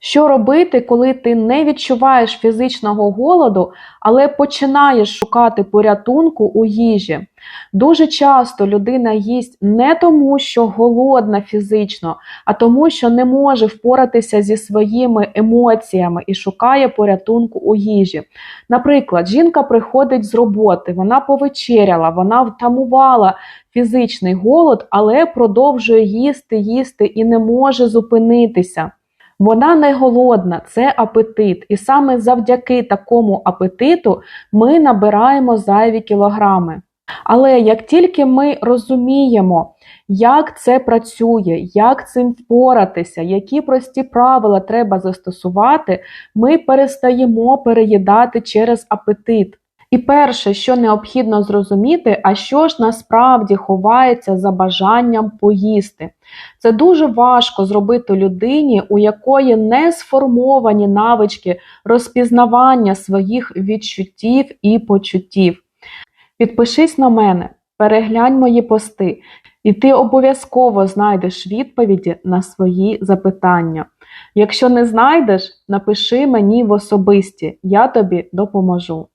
Що робити, коли ти не відчуваєш фізичного голоду, але починаєш шукати порятунку у їжі? Дуже часто людина їсть не тому, що голодна фізично, а тому, що не може впоратися зі своїми емоціями і шукає порятунку у їжі. Наприклад, жінка приходить з роботи, вона повечеряла, вона втамувала фізичний голод, але продовжує їсти, їсти і не може зупинитися. Вона не голодна, це апетит. І саме завдяки такому апетиту ми набираємо зайві кілограми. Але як тільки ми розуміємо, як це працює, як цим впоратися, які прості правила треба застосувати, ми перестаємо переїдати через апетит. І перше, що необхідно зрозуміти, а що ж насправді ховається за бажанням поїсти. Це дуже важко зробити людині, у якої не сформовані навички розпізнавання своїх відчуттів і почуттів. Підпишись на мене, переглянь мої пости, і ти обов'язково знайдеш відповіді на свої запитання. Якщо не знайдеш, напиши мені в особисті, я тобі допоможу.